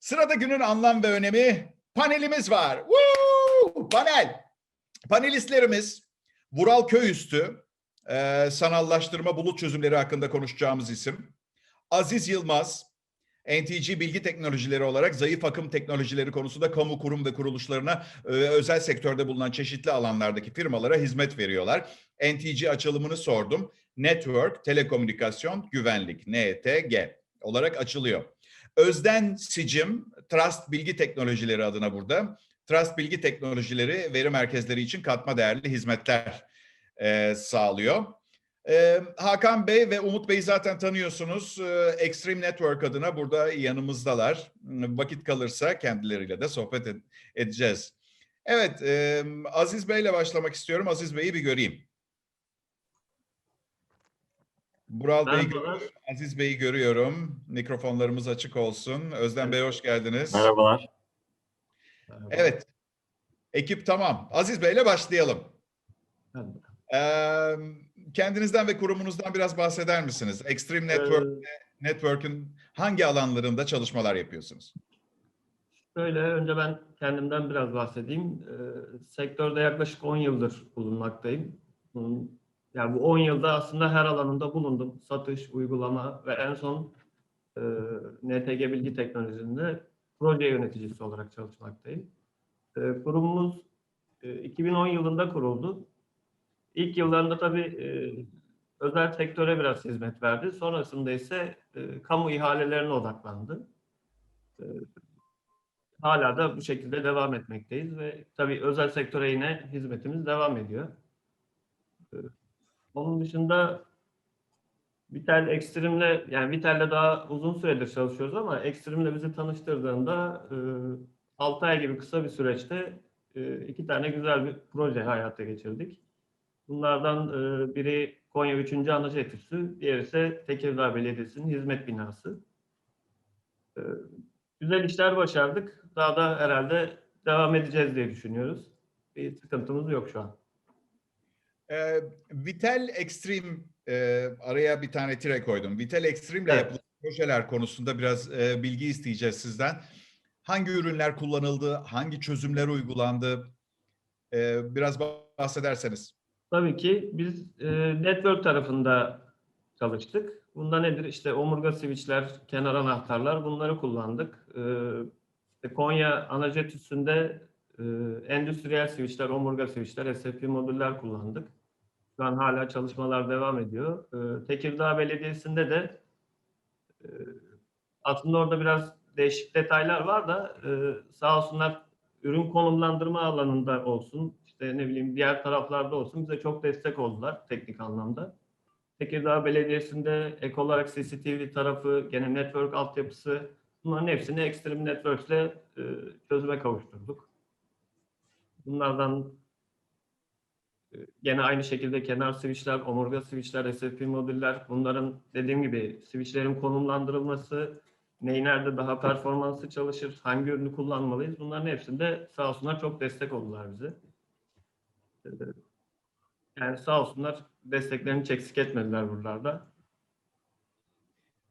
Sırada günün anlam ve önemi panelimiz var. Woo! Panel. Panelistlerimiz Vural Köyüstü, e, sanallaştırma bulut çözümleri hakkında konuşacağımız isim. Aziz Yılmaz, NTG bilgi teknolojileri olarak zayıf akım teknolojileri konusunda kamu kurum ve kuruluşlarına e, özel sektörde bulunan çeşitli alanlardaki firmalara hizmet veriyorlar. NTG açılımını sordum. Network, telekomünikasyon, güvenlik, NTG olarak açılıyor. Özden Sicim, Trust Bilgi Teknolojileri adına burada. Trust Bilgi Teknolojileri veri merkezleri için katma değerli hizmetler e, sağlıyor. E, Hakan Bey ve Umut Bey'i zaten tanıyorsunuz. E, Extreme Network adına burada yanımızdalar. Vakit kalırsa kendileriyle de sohbet ed- edeceğiz. Evet, e, Aziz Bey'le başlamak istiyorum. Aziz Bey'i bir göreyim. Bural Bey, Merhabalar. Aziz Bey'i görüyorum. Mikrofonlarımız açık olsun. Özlem Bey hoş geldiniz. Merhabalar. Evet. Ekip tamam. Aziz Bey'le başlayalım. Ee, kendinizden ve kurumunuzdan biraz bahseder misiniz? Extreme Network, Ee, Network'ün hangi alanlarında çalışmalar yapıyorsunuz? Şöyle önce ben kendimden biraz bahsedeyim. Ee, sektörde yaklaşık 10 yıldır bulunmaktayım. Bunun, yani bu 10 yılda aslında her alanında bulundum. Satış, uygulama ve en son e, NTG Bilgi Teknolojisi'nde proje yöneticisi olarak çalışmaktayım. E, kurumumuz e, 2010 yılında kuruldu. İlk yıllarında tabii e, özel sektöre biraz hizmet verdi. Sonrasında ise e, kamu ihalelerine odaklandı. E, hala da bu şekilde devam etmekteyiz ve tabii özel sektöre yine hizmetimiz devam ediyor. Onun dışında Vital Extreme'le yani Vital'le daha uzun süredir çalışıyoruz ama Extreme'le bizi tanıştırdığında 6 ay gibi kısa bir süreçte e, iki tane güzel bir proje hayata geçirdik. Bunlardan e, biri Konya 3. Anıcı Etüsü, diğeri ise Tekirdağ Belediyesi'nin hizmet binası. Ee, güzel işler başardık. Daha da herhalde devam edeceğiz diye düşünüyoruz. Bir sıkıntımız yok şu an. Ee, Vitel Extreme, e, araya bir tane tire koydum. Vitel Extreme ile Evet. yapılan projeler konusunda biraz e, bilgi isteyeceğiz sizden. Hangi ürünler kullanıldı, hangi çözümler uygulandı? Ee, biraz bahsederseniz. Tabii ki biz e, network tarafında çalıştık. Bunda nedir? İşte omurga switchler, kenar anahtarlar bunları kullandık. E, işte Konya Anajet üstünde e, endüstriyel switchler, omurga switchler, SFP modüller kullandık. Şu an hala çalışmalar devam ediyor. E, Tekirdağ Belediyesi'nde de e, aslında orada biraz değişik detaylar var da e, sağ olsunlar ürün konumlandırma alanında olsun, işte ne bileyim diğer taraflarda olsun bize çok destek oldular teknik anlamda. Tekirdağ Belediyesi'nde ek olarak CCTV tarafı, gene network altyapısı bunların hepsini Extreme Networks'le e, çözüme kavuşturduk. Bunlardan gene aynı şekilde kenar switchler, omurga switchler, SFP modüller bunların dediğim gibi switchlerin konumlandırılması, neyi nerede daha performanslı çalışır, hangi ürünü kullanmalıyız bunların hepsinde sağ olsunlar çok destek oldular bize. Ee, Yani sağ olsunlar desteklerini hiç eksik etmediler buralarda.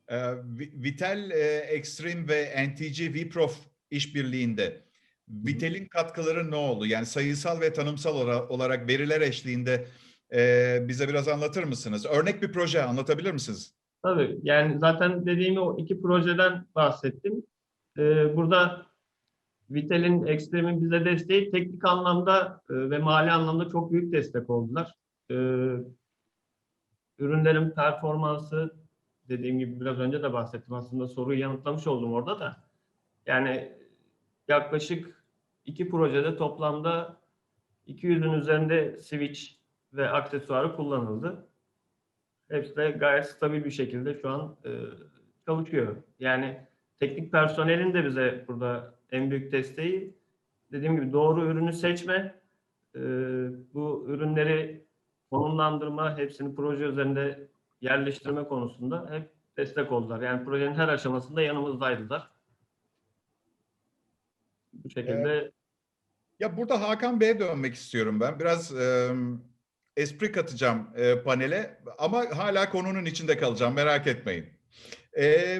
Ee, Vi- Vitel e, Extreme ve NTG VProf işbirliğinde Vitel'in katkıları ne oldu? Yani sayısal ve tanımsal olarak veriler eşliğinde e, bize biraz anlatır mısınız? Örnek bir proje anlatabilir misiniz? Tabii yani zaten dediğim o iki projeden bahsettim. Ee, burada Vitel'in, Extreme'in bize desteği teknik anlamda e, ve mali anlamda çok büyük destek oldular. Ee, ürünlerin performansı dediğim gibi biraz önce de bahsettim aslında soruyu yanıtlamış oldum orada da. Yani yaklaşık iki projede toplamda 200'ün üzerinde switch ve aksesuarı kullanıldı. Hepsi de gayet stabil bir şekilde şu an e, çalışıyor. Yani teknik personelin de bize burada en büyük desteği dediğim gibi doğru ürünü seçme, e, bu ürünleri konumlandırma, hepsini proje üzerinde yerleştirme konusunda hep destek oldular. Yani projenin her aşamasında yanımızdaydılar. Bu şekilde Ya burada Hakan Bey'e dönmek istiyorum ben. Biraz e, espri katacağım e, panele ama hala konunun içinde kalacağım merak etmeyin. E,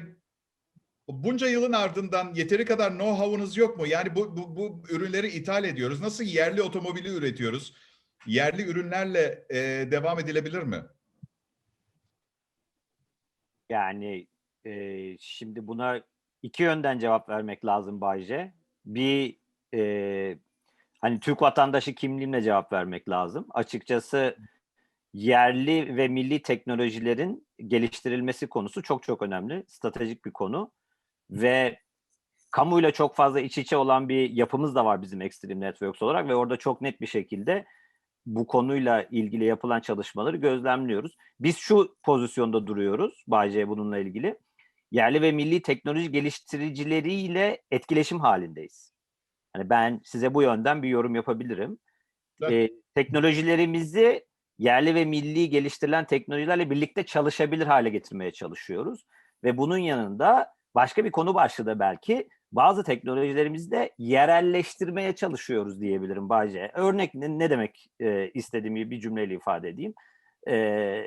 bunca yılın ardından yeteri kadar know-how'unuz yok mu? Yani bu, bu, bu ürünleri ithal ediyoruz. Nasıl yerli otomobili üretiyoruz? Yerli ürünlerle e, devam edilebilir mi? Yani e, şimdi buna iki yönden cevap vermek lazım Bayce. Bir e, hani Türk vatandaşı kimliğimle cevap vermek lazım. Açıkçası yerli ve milli teknolojilerin geliştirilmesi konusu çok çok önemli. Stratejik bir konu ve kamuyla çok fazla iç içe olan bir yapımız da var bizim Extreme Networks olarak ve orada çok net bir şekilde bu konuyla ilgili yapılan çalışmaları gözlemliyoruz. Biz şu pozisyonda duruyoruz Bayce bununla ilgili. Yerli ve milli teknoloji geliştiricileriyle etkileşim halindeyiz. Yani ben size bu yönden bir yorum yapabilirim. Evet. Ee, teknolojilerimizi yerli ve milli geliştirilen teknolojilerle birlikte çalışabilir hale getirmeye çalışıyoruz. Ve bunun yanında başka bir konu başlığı da belki bazı teknolojilerimizi de yerelleştirmeye çalışıyoruz diyebilirim Bayce. Örnek ne, ne demek e, istediğimi bir cümleyle ifade edeyim. E,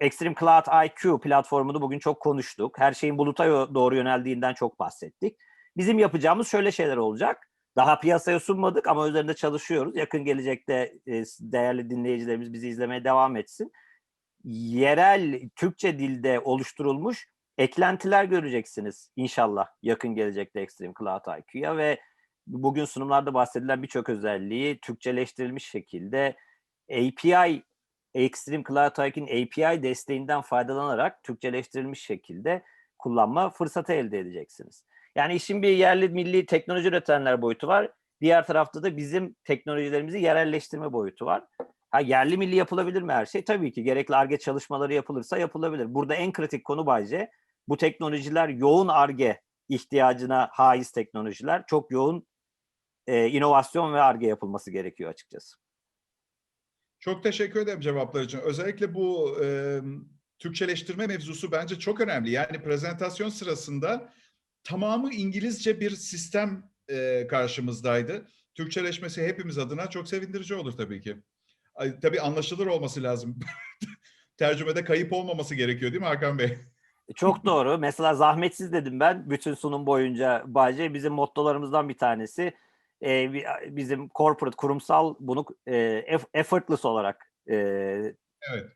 Extreme Cloud IQ platformunu bugün çok konuştuk. Her şeyin buluta doğru yöneldiğinden çok bahsettik. Bizim yapacağımız şöyle şeyler olacak. Daha piyasaya sunmadık ama üzerinde çalışıyoruz. Yakın gelecekte e, değerli dinleyicilerimiz bizi izlemeye devam etsin. Yerel Türkçe dilde oluşturulmuş eklentiler göreceksiniz inşallah yakın gelecekte Extreme Cloud IQ'ya ve bugün sunumlarda bahsedilen birçok özelliği Türkçeleştirilmiş şekilde API Extreme Cloud IQ'nin API desteğinden faydalanarak Türkçeleştirilmiş şekilde kullanma fırsatı elde edeceksiniz. Yani işin bir yerli milli teknoloji üretenler boyutu var. Diğer tarafta da bizim teknolojilerimizi yerelleştirme boyutu var. Ha, yerli milli yapılabilir mi her şey? Tabii ki gerekli ARGE çalışmaları yapılırsa yapılabilir. Burada en kritik konu bence bu teknolojiler yoğun ARGE ihtiyacına haiz teknolojiler. Çok yoğun e, inovasyon ve ARGE yapılması gerekiyor açıkçası. Çok teşekkür ederim cevaplar için. Özellikle bu e, Türkçeleştirme mevzusu bence çok önemli. Yani prezentasyon sırasında tamamı İngilizce bir sistem e, karşımızdaydı. Türkçeleşmesi hepimiz adına çok sevindirici olur tabii ki. Ay, tabii anlaşılır olması lazım. Tercümede kayıp olmaması gerekiyor değil mi Hakan Bey? Çok doğru. Mesela zahmetsiz dedim ben bütün sunum boyunca Bayce. Bizim mottolarımızdan bir tanesi. e, bi- bizim corporate, kurumsal bunu e, eff- effortless olarak e, Evet.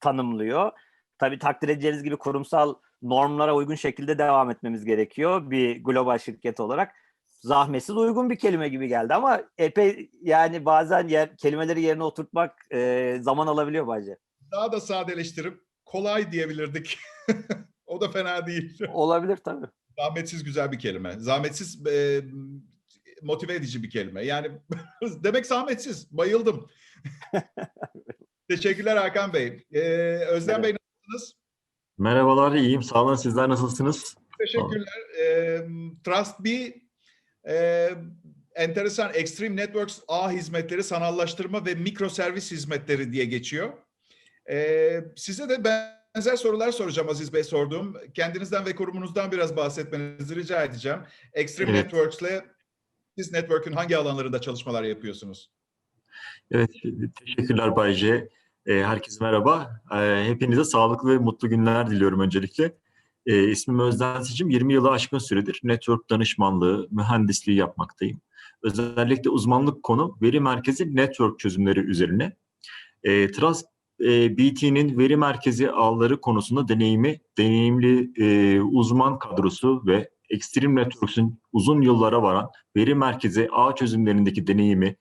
tanımlıyor. Tabii takdir edeceğiniz gibi kurumsal normlara uygun şekilde devam etmemiz gerekiyor bir global şirket olarak. Zahmetsiz uygun bir kelime gibi geldi ama epey yani bazen yer, kelimeleri yerine oturtmak e, zaman alabiliyor bence. Daha da sadeleştirip kolay diyebilirdik. o da fena değil. Olabilir tabii. Zahmetsiz güzel bir kelime. Zahmetsiz e, motive edici bir kelime. Yani demek zahmetsiz. Bayıldım. Teşekkürler Hakan Bey. Ee, Özlem Evet. Bey nasılsınız? Merhabalar, iyiyim. Sağ olun. Sizler nasılsınız? Teşekkürler. Ee, Trust B e, enteresan Extreme Networks ağ hizmetleri, sanallaştırma ve mikro servis hizmetleri diye geçiyor. Ee, size de benzer sorular soracağım Aziz Bey sorduğum. Kendinizden ve kurumunuzdan biraz bahsetmenizi rica edeceğim. Extreme Evet. Networks'le siz network'ün hangi alanlarında çalışmalar yapıyorsunuz? Evet, teşekkürler Bayce. Ee, herkese merhaba. Ee, hepinize sağlıklı ve mutlu günler diliyorum öncelikle. Ee, ismim Özden Sicim. 20 yılı aşkın süredir network danışmanlığı, mühendisliği yapmaktayım. Özellikle uzmanlık konu veri merkezi network çözümleri üzerine. Ee, Trust e, BT'nin veri merkezi ağları konusunda deneyimi, deneyimli e, uzman kadrosu ve Extreme Networks'ün uzun yıllara varan veri merkezi ağ çözümlerindeki deneyimi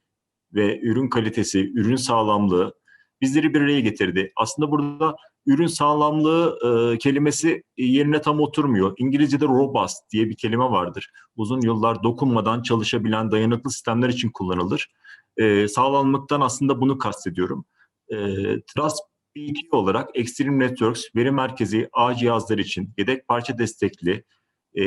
ve ürün kalitesi, ürün sağlamlığı bizleri bir araya getirdi. Aslında burada ürün sağlamlığı e, kelimesi yerine tam oturmuyor. İngilizce'de robust diye bir kelime vardır. Uzun yıllar dokunmadan çalışabilen dayanıklı sistemler için kullanılır. E, sağlamlıktan aslında bunu kastediyorum. E, Trust BT olarak Extreme Networks veri merkezi ağ cihazlar için yedek parça destekli, e,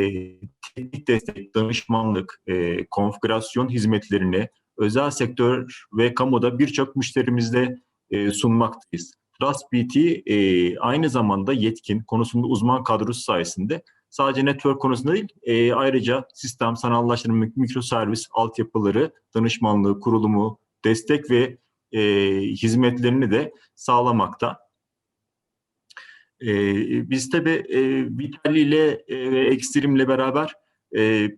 teknik destek, danışmanlık, e, konfigürasyon hizmetlerini özel sektör ve kamuda birçok müşterimizde e, sunmaktayız. Trust BT e, aynı zamanda yetkin konusunda uzman kadrosu sayesinde sadece network konusunda değil e, ayrıca sistem, sanallaştırma, mikroservis, altyapıları, danışmanlığı, kurulumu, destek ve e, hizmetlerini de sağlamakta. Ee, biz tabii e, Vital ile e, ve Extreme'le beraber e, e,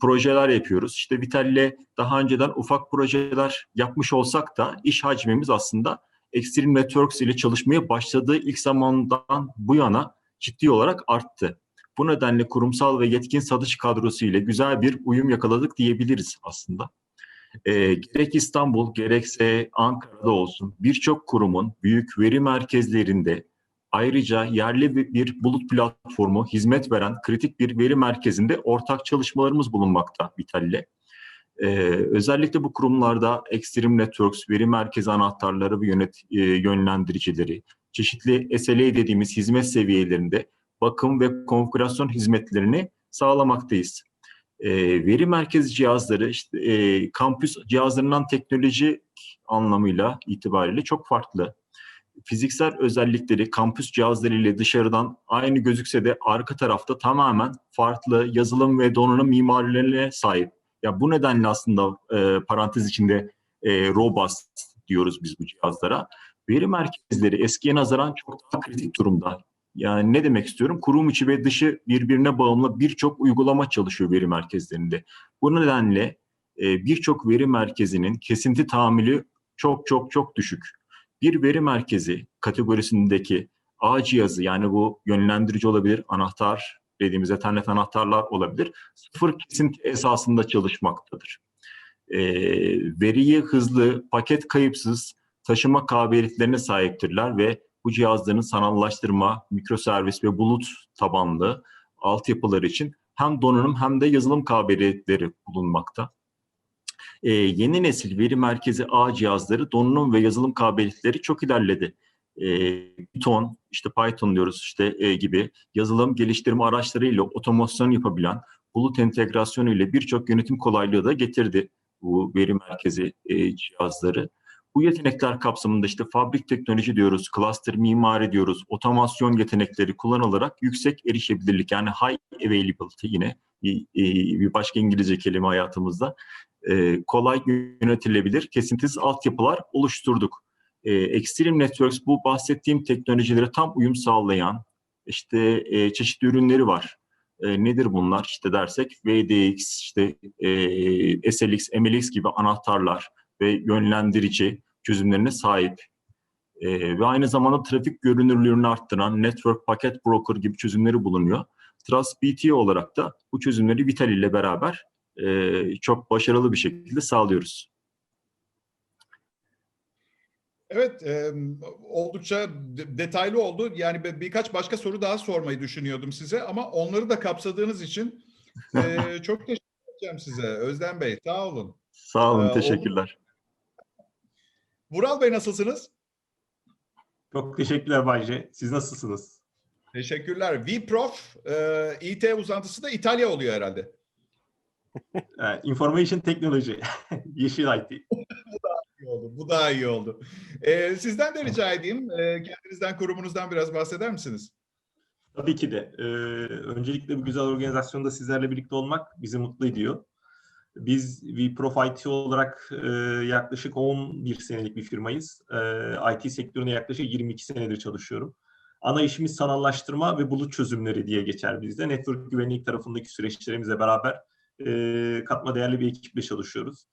projeler yapıyoruz. İşte Vital ile daha önceden ufak projeler yapmış olsak da iş hacmimiz aslında Extreme Networks ile çalışmaya başladığı ilk zamandan bu yana ciddi olarak arttı. Bu nedenle kurumsal ve yetkin satış kadrosu ile güzel bir uyum yakaladık diyebiliriz aslında. Ee, gerek İstanbul gerekse Ankara'da olsun birçok kurumun büyük veri merkezlerinde Ayrıca yerli bir- bulut platformu hizmet veren kritik bir veri merkezinde ortak çalışmalarımız bulunmakta Vital'le. Ee, özellikle bu kurumlarda Extreme Networks, veri merkezi anahtarları ve yönet, e, yönlendiricileri, çeşitli SLA dediğimiz hizmet seviyelerinde bakım ve konfigürasyon hizmetlerini sağlamaktayız. Ee, veri merkezi cihazları, işte e, kampüs cihazlarından teknoloji anlamıyla itibariyle çok farklı fiziksel özellikleri kampüs cihazları ile dışarıdan aynı gözükse de arka tarafta tamamen farklı yazılım ve donanım mimarilerine sahip. Ya bu nedenle aslında e, parantez içinde e, robust diyoruz biz bu cihazlara. Veri merkezleri eskiye nazaran çok daha kritik durumda. Yani ne demek istiyorum? Kurum içi ve dışı birbirine bağımlı birçok uygulama çalışıyor veri merkezlerinde. Bu nedenle e, birçok veri merkezinin kesinti tahammülü çok çok çok düşük bir veri merkezi kategorisindeki ağ cihazı yani bu yönlendirici olabilir, anahtar dediğimiz ethernet anahtarlar olabilir. Sıfır kesinti esasında çalışmaktadır. Ee, veriyi hızlı, paket kayıpsız taşıma kabiliyetlerine sahiptirler ve bu cihazların sanallaştırma, mikroservis ve bulut tabanlı altyapılar için hem donanım hem de yazılım kabiliyetleri bulunmakta e, yeni nesil veri merkezi ağ cihazları donanım ve yazılım kabiliyetleri çok ilerledi. E, Python, işte Python diyoruz işte e, gibi yazılım geliştirme araçlarıyla otomasyon yapabilen bulut entegrasyonu ile birçok yönetim kolaylığı da getirdi bu veri merkezi e, cihazları. Bu yetenekler kapsamında işte fabrik teknoloji diyoruz, cluster mimari diyoruz, otomasyon yetenekleri kullanılarak yüksek erişebilirlik yani high availability yine bir, e, bir başka İngilizce kelime hayatımızda e, kolay yönetilebilir kesintisiz altyapılar oluşturduk. E, Extreme Networks bu bahsettiğim teknolojilere tam uyum sağlayan işte e, çeşitli ürünleri var. Nedir bunlar işte dersek VDX, işte SLX, MLX gibi anahtarlar ve yönlendirici çözümlerine sahip. E, ve aynı zamanda trafik görünürlüğünü arttıran Network Packet Broker gibi çözümleri bulunuyor. Trust BT olarak da bu çözümleri Vital ile beraber e, çok başarılı bir şekilde sağlıyoruz. Evet, e, oldukça de- detaylı oldu. Yani bir- birkaç başka soru daha sormayı düşünüyordum size ama onları da kapsadığınız için e, çok teşekkür edeceğim size Özlem Bey. Sağ olun. Sağ olun, Ee, teşekkürler. Vural Bey nasılsınız? Çok teşekkürler Bayce. Siz nasılsınız? Teşekkürler. VProf e, IT uzantısı da İtalya oluyor herhalde. Ee, Information Technology, Yeşil IT. İyi oldu. Bu daha iyi oldu. E, sizden de rica edeyim. E, kendinizden, kurumunuzdan biraz bahseder misiniz? Tabii ki de. Ee, öncelikle bu güzel organizasyonda sizlerle birlikte olmak bizi mutlu ediyor. Biz IT olarak e, yaklaşık 11 senelik bir firmayız. Ee, IT sektörüne yaklaşık 22 senedir çalışıyorum. Ana işimiz sanallaştırma ve bulut çözümleri diye geçer bizde. Network güvenlik tarafındaki süreçlerimizle beraber e, katma değerli bir ekiple çalışıyoruz.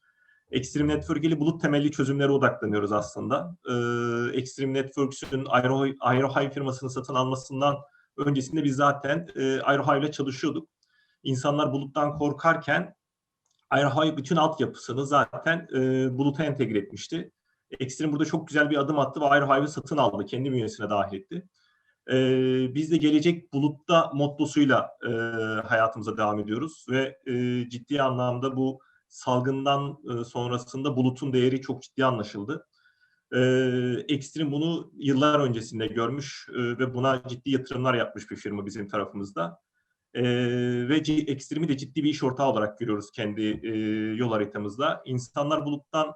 Extreme Network ile bulut temelli çözümlere odaklanıyoruz aslında. Ee, Extreme Networks'ün Aero, Aerohive firmasını satın almasından öncesinde biz zaten e, Aerohive ile çalışıyorduk. İnsanlar buluttan korkarken Aerohive bütün altyapısını zaten e, buluta entegre etmişti. Extreme burada çok güzel bir adım attı ve Aerohive'ı satın aldı. Kendi bünyesine dahil etti. E, biz de gelecek bulutta mottosuyla e, hayatımıza devam ediyoruz ve e, ciddi anlamda bu salgından e, sonrasında bulutun değeri çok ciddi anlaşıldı. E, Extreme bunu yıllar öncesinde görmüş e, ve buna ciddi yatırımlar yapmış bir firma bizim tarafımızda. E, ve Extreme'i de ciddi bir iş ortağı olarak görüyoruz kendi e, yol haritamızda. İnsanlar buluttan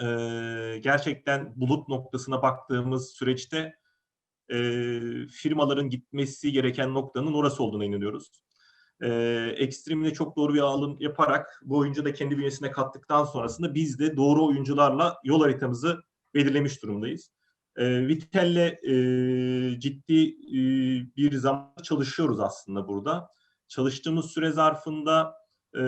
e, gerçekten bulut noktasına baktığımız süreçte e, firmaların gitmesi gereken noktanın orası olduğuna inanıyoruz. E, Extreme'le çok doğru bir alım yaparak bu oyuncu da kendi bünyesine kattıktan sonrasında biz de doğru oyuncularla yol haritamızı belirlemiş durumdayız. E, Vitel'le e, ciddi e, bir zaman çalışıyoruz aslında burada. Çalıştığımız süre zarfında e,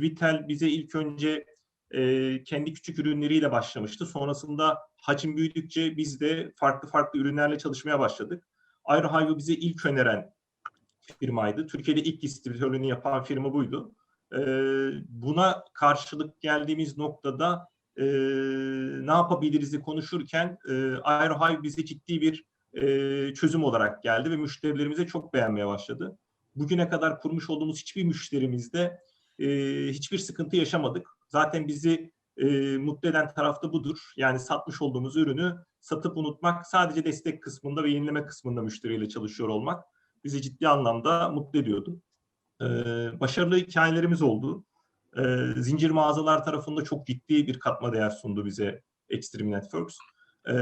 Vitel bize ilk önce e, kendi küçük ürünleriyle başlamıştı. Sonrasında hacim büyüdükçe biz de farklı farklı ürünlerle çalışmaya başladık. Aerohive'ı bize ilk öneren firmaydı. Türkiye'de ilk distribütörlüğünü yapan firma buydu. E, buna karşılık geldiğimiz noktada e, ne yapabiliriz'i konuşurken e, Aerohive bize ciddi bir e, çözüm olarak geldi ve müşterilerimize çok beğenmeye başladı. Bugüne kadar kurmuş olduğumuz hiçbir müşterimizde e, hiçbir sıkıntı yaşamadık. Zaten bizi e, mutlu eden taraf da budur. Yani satmış olduğumuz ürünü satıp unutmak, sadece destek kısmında ve yenileme kısmında müşteriyle çalışıyor olmak bizi ciddi anlamda mutlu ediyordu. E, başarılı hikayelerimiz oldu. E, zincir mağazalar tarafında çok ciddi bir katma değer sundu bize Extreme Networks. E,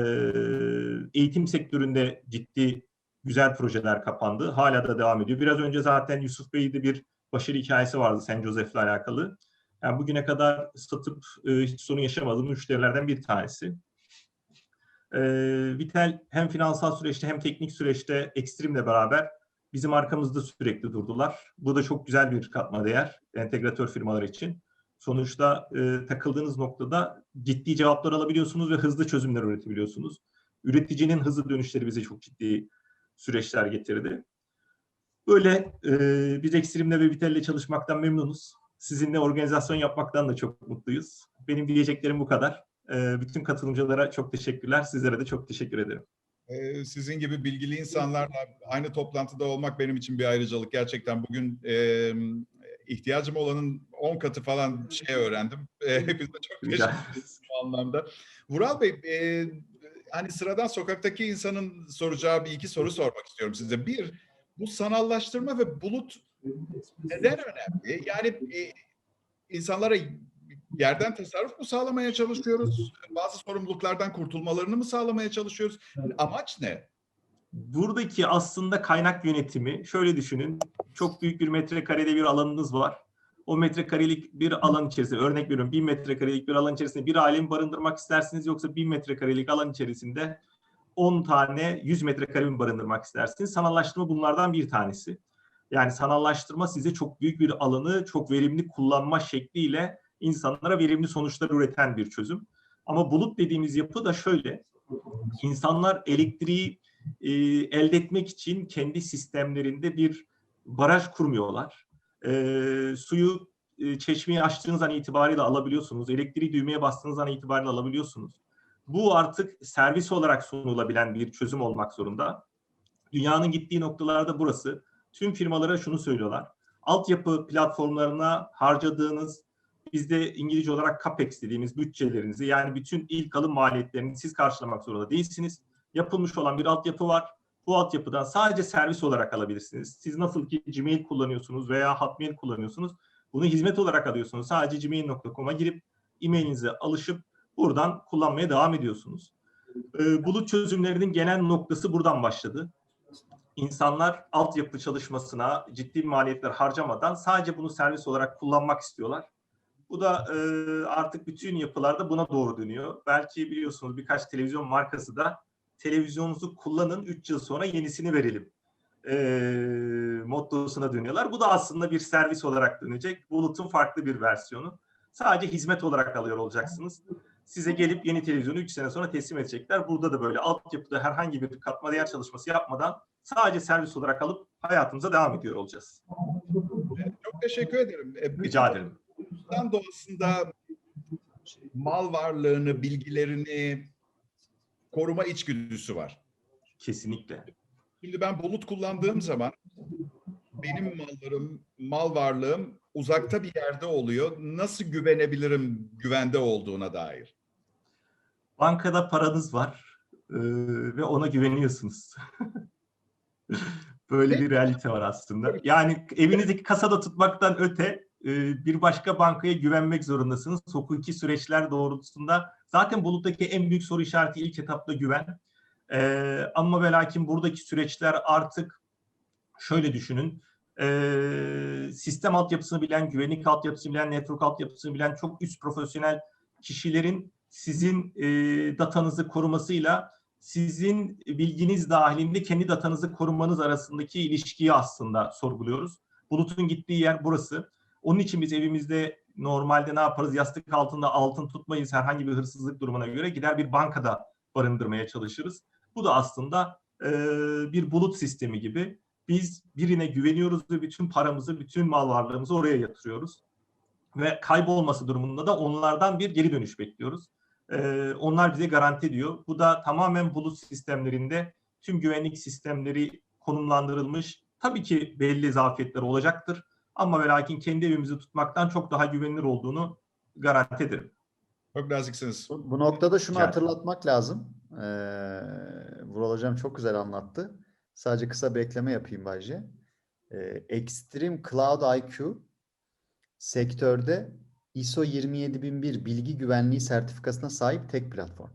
eğitim sektöründe ciddi güzel projeler kapandı. Hala da devam ediyor. Biraz önce zaten Yusuf Bey'de bir başarı hikayesi vardı St. Joseph'le alakalı. Yani bugüne kadar satıp e, hiç sorun yaşamadığım müşterilerden bir tanesi. E, Vitel hem finansal süreçte hem teknik süreçte Extreme'le beraber bizim arkamızda sürekli durdular. Bu da çok güzel bir katma değer entegratör firmalar için. Sonuçta e, takıldığınız noktada ciddi cevaplar alabiliyorsunuz ve hızlı çözümler üretebiliyorsunuz. Üreticinin hızlı dönüşleri bize çok ciddi süreçler getirdi. Böyle e, biz Extreme'le ve Vitel'le çalışmaktan memnunuz. Sizinle organizasyon yapmaktan da çok mutluyuz. Benim diyeceklerim bu kadar. E, bütün katılımcılara çok teşekkürler. Sizlere de çok teşekkür ederim. Ee, Sizin gibi bilgili insanlarla aynı toplantıda olmak benim için bir ayrıcalık. Gerçekten bugün e, ihtiyacım olanın 10 katı falan şey öğrendim. E, hepinize çok teşekkür ederiz. bu anlamda. Vural Bey, e, hani sıradan sokaktaki insanın soracağı bir iki soru sormak istiyorum size. Bir, bu sanallaştırma ve bulut neden önemli? Yani e, insanlara yerden tasarruf mu sağlamaya çalışıyoruz? Bazı sorumluluklardan kurtulmalarını mı sağlamaya çalışıyoruz? Amaç ne? Buradaki aslında kaynak yönetimi şöyle düşünün. Çok büyük bir metrekarede bir alanınız var. O metrekarelik bir alan içerisinde örnek veriyorum bin metrekarelik bir alan içerisinde bir ailemi barındırmak istersiniz yoksa bin metrekarelik alan içerisinde 10 tane 100 metrekare barındırmak istersiniz? Sanallaştırma bunlardan bir tanesi. Yani sanallaştırma size çok büyük bir alanı çok verimli kullanma şekliyle insanlara verimli sonuçlar üreten bir çözüm. Ama bulut dediğimiz yapı da şöyle. İnsanlar elektriği e, elde etmek için kendi sistemlerinde bir baraj kurmuyorlar. E, suyu e, çeşmeyi açtığınız an itibariyle alabiliyorsunuz. Elektriği düğmeye bastığınız an itibariyle alabiliyorsunuz. Bu artık servis olarak sunulabilen bir çözüm olmak zorunda. Dünyanın gittiği noktalarda burası. Tüm firmalara şunu söylüyorlar. Altyapı platformlarına harcadığınız bizde İngilizce olarak CAPEX dediğimiz bütçelerinizi yani bütün ilk alım maliyetlerini siz karşılamak zorunda değilsiniz. Yapılmış olan bir altyapı var. Bu altyapıdan sadece servis olarak alabilirsiniz. Siz nasıl ki Gmail kullanıyorsunuz veya Hotmail kullanıyorsunuz. Bunu hizmet olarak alıyorsunuz. Sadece gmail.com'a girip e-mailinize alışıp buradan kullanmaya devam ediyorsunuz. Ee, bulut çözümlerinin genel noktası buradan başladı. İnsanlar altyapı çalışmasına ciddi maliyetler harcamadan sadece bunu servis olarak kullanmak istiyorlar. Bu da e, artık bütün yapılarda buna doğru dönüyor. Belki biliyorsunuz birkaç televizyon markası da televizyonunuzu kullanın 3 yıl sonra yenisini verelim e, mottosuna dönüyorlar. Bu da aslında bir servis olarak dönecek. Bulut'un farklı bir versiyonu. Sadece hizmet olarak alıyor olacaksınız. Size gelip yeni televizyonu 3 sene sonra teslim edecekler. Burada da böyle altyapıda herhangi bir katma değer çalışması yapmadan sadece servis olarak alıp hayatımıza devam ediyor olacağız. Çok teşekkür ederim. E, Rica ederim. İnsan doğasında mal varlığını, bilgilerini koruma içgüdüsü var. Kesinlikle. Şimdi ben bulut kullandığım zaman benim mallarım, mal varlığım uzakta bir yerde oluyor. Nasıl güvenebilirim güvende olduğuna dair? Bankada paranız var e, ve ona güveniyorsunuz. Böyle bir realite var aslında. Yani evinizdeki kasada tutmaktan öte e, bir başka bankaya güvenmek zorundasınız. Hukuki süreçler doğrultusunda zaten buluttaki en büyük soru işareti ilk etapta güven. E, ama ve lakin buradaki süreçler artık şöyle düşünün. E, sistem altyapısını bilen, güvenlik altyapısını bilen, network altyapısını bilen çok üst profesyonel kişilerin sizin e, datanızı korumasıyla sizin bilginiz dahilinde kendi datanızı korumanız arasındaki ilişkiyi aslında sorguluyoruz. Bulutun gittiği yer burası. Onun için biz evimizde normalde ne yaparız? Yastık altında altın tutmayız herhangi bir hırsızlık durumuna göre. Gider bir bankada barındırmaya çalışırız. Bu da aslında e, bir bulut sistemi gibi. Biz birine güveniyoruz ve bütün paramızı, bütün mal varlığımızı oraya yatırıyoruz. Ve kaybolması durumunda da onlardan bir geri dönüş bekliyoruz. E, onlar bize garanti ediyor. Bu da tamamen bulut sistemlerinde tüm güvenlik sistemleri konumlandırılmış. Tabii ki belli zafiyetler olacaktır. Ama ve lakin kendi evimizi tutmaktan çok daha güvenilir olduğunu garanti ederim. Çok naziksiniz. Bu bu noktada şunu hatırlatmak lazım. Ee, Vural Hocam çok güzel anlattı. Sadece kısa bir ekleme yapayım Bayce. Ee, Extreme Cloud IQ sektörde ISO 27001 bilgi güvenliği sertifikasına sahip tek platform.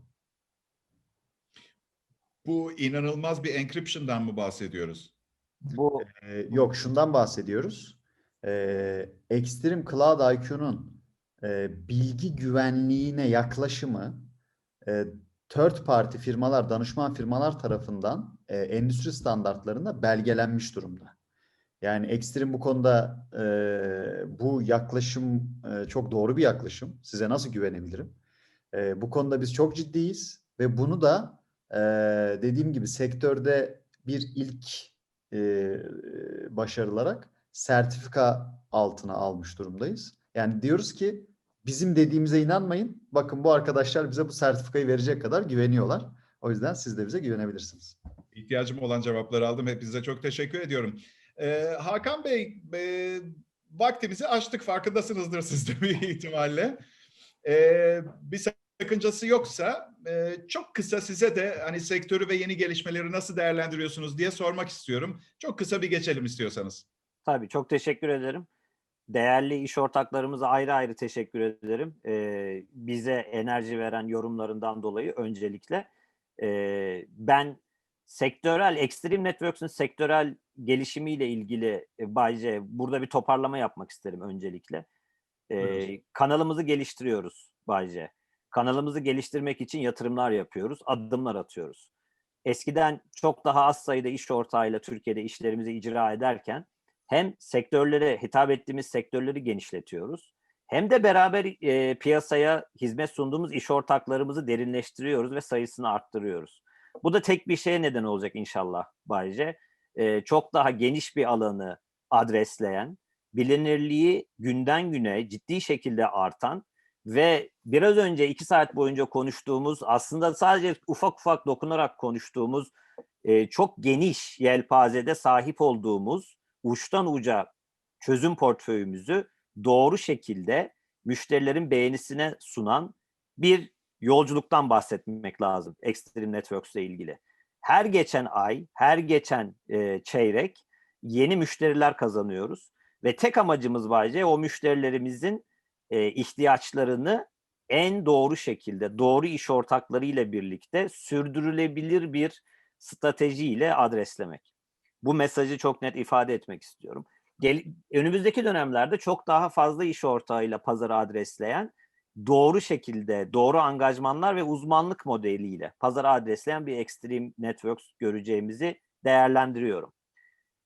Bu inanılmaz bir encryption'dan mı bahsediyoruz? Bu Ee, yok şundan bahsediyoruz. Ee, Extreme Cloud IQ'nun e, bilgi güvenliğine yaklaşımı e, third party firmalar, danışman firmalar tarafından e, endüstri standartlarında belgelenmiş durumda. Yani Extreme bu konuda e, bu yaklaşım e, çok doğru bir yaklaşım. Size nasıl güvenebilirim? E, bu konuda biz çok ciddiyiz ve bunu da e, dediğim gibi sektörde bir ilk e, başarılarak sertifika altına almış durumdayız. Yani diyoruz ki bizim dediğimize inanmayın. Bakın bu arkadaşlar bize bu sertifikayı verecek kadar güveniyorlar. O yüzden siz de bize güvenebilirsiniz. İhtiyacım olan cevapları aldım. Hepinize çok teşekkür ediyorum. Ee, Hakan Bey, e, vaktimizi açtık. Farkındasınızdır siz de bir ihtimalle. Ee, bir sakıncası yoksa e, çok kısa size de hani sektörü ve yeni gelişmeleri nasıl değerlendiriyorsunuz diye sormak istiyorum. Çok kısa bir geçelim istiyorsanız. Tabii çok teşekkür ederim. Değerli iş ortaklarımıza ayrı ayrı teşekkür ederim. Ee, bize enerji veren yorumlarından dolayı öncelikle. Ee, ben sektörel, Extreme Networks'ün sektörel gelişimiyle ilgili e, Bayce burada bir toparlama yapmak isterim öncelikle. Ee, Buyurun. kanalımızı geliştiriyoruz Bayce. Kanalımızı geliştirmek için yatırımlar yapıyoruz, adımlar atıyoruz. Eskiden çok daha az sayıda iş ortağıyla Türkiye'de işlerimizi icra ederken hem sektörlere hitap ettiğimiz sektörleri genişletiyoruz. Hem de beraber e, piyasaya hizmet sunduğumuz iş ortaklarımızı derinleştiriyoruz ve sayısını arttırıyoruz. Bu da tek bir şeye neden olacak inşallah Bayce. E, çok daha geniş bir alanı adresleyen, bilinirliği günden güne ciddi şekilde artan ve biraz önce iki saat boyunca konuştuğumuz aslında sadece ufak ufak dokunarak konuştuğumuz e, çok geniş yelpazede sahip olduğumuz uçtan uca çözüm portföyümüzü doğru şekilde müşterilerin beğenisine sunan bir yolculuktan bahsetmek lazım Extreme Networks ile ilgili. Her geçen ay, her geçen e, çeyrek yeni müşteriler kazanıyoruz ve tek amacımız bence o müşterilerimizin e, ihtiyaçlarını en doğru şekilde, doğru iş ortaklarıyla birlikte sürdürülebilir bir stratejiyle adreslemek. Bu mesajı çok net ifade etmek istiyorum. Gel, önümüzdeki dönemlerde çok daha fazla iş ortağıyla pazarı adresleyen, doğru şekilde, doğru angajmanlar ve uzmanlık modeliyle pazarı adresleyen bir Extreme Networks göreceğimizi değerlendiriyorum.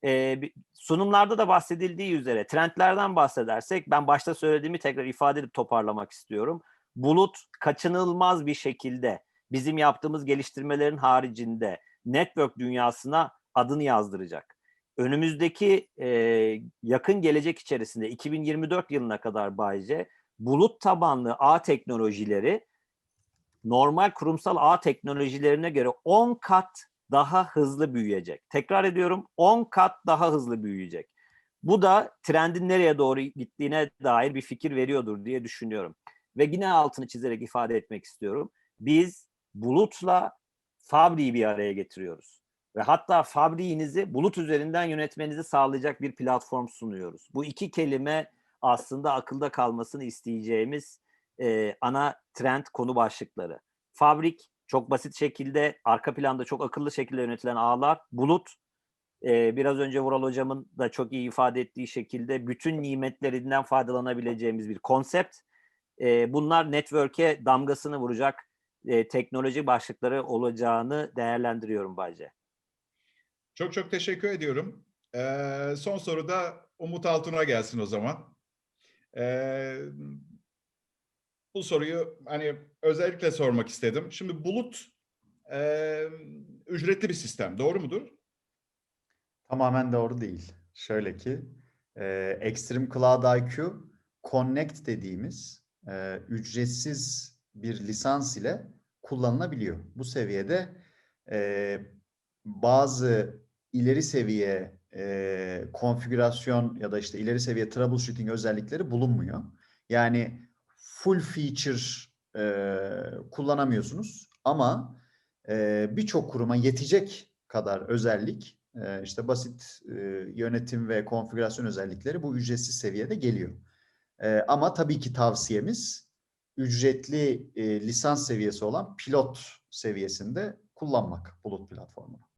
Bir- sunumlarda da bahsedildiği üzere trendlerden bahsedersek ben başta söylediğimi tekrar ifade edip toparlamak istiyorum. Bulut kaçınılmaz bir şekilde bizim yaptığımız geliştirmelerin haricinde network dünyasına adını yazdıracak. Önümüzdeki e, yakın gelecek içerisinde 2024 yılına kadar Bayce bulut tabanlı ağ teknolojileri normal kurumsal ağ teknolojilerine göre 10 kat daha hızlı büyüyecek. Tekrar ediyorum 10 kat daha hızlı büyüyecek. Bu da trendin nereye doğru gittiğine dair bir fikir veriyordur diye düşünüyorum. Ve yine altını çizerek ifade etmek istiyorum. Biz bulutla Fabri'yi bir araya getiriyoruz. Ve hatta Fabri'nizi bulut üzerinden yönetmenizi sağlayacak bir platform sunuyoruz. Bu iki kelime aslında akılda kalmasını isteyeceğimiz e, ana trend konu başlıkları. Fabrik çok basit şekilde arka planda çok akıllı şekilde yönetilen ağlar. Bulut e, biraz önce Vural hocamın da çok iyi ifade ettiği şekilde bütün nimetlerinden faydalanabileceğimiz bir konsept. e, bunlar network'e damgasını vuracak e, teknoloji başlıkları olacağını değerlendiriyorum Bayce. Çok çok teşekkür ediyorum. Ee, son soru da Umut Altun'a gelsin o zaman. Ee, bu soruyu hani özellikle sormak istedim. Şimdi bulut e, ücretli bir sistem, doğru mudur? Tamamen doğru değil. Şöyle ki e, Extreme Cloud IQ Connect dediğimiz e, ücretsiz bir lisans ile kullanılabiliyor. Bu seviyede e, bazı ileri seviye e, konfigürasyon ya da işte ileri seviye troubleshooting özellikleri bulunmuyor. Yani full feature e, kullanamıyorsunuz ama e, birçok kuruma yetecek kadar özellik e, işte basit e, yönetim ve konfigürasyon özellikleri bu ücretsiz seviyede geliyor. E, ama tabii ki tavsiyemiz ücretli e, lisans seviyesi olan pilot seviyesinde kullanmak bulut platformunu.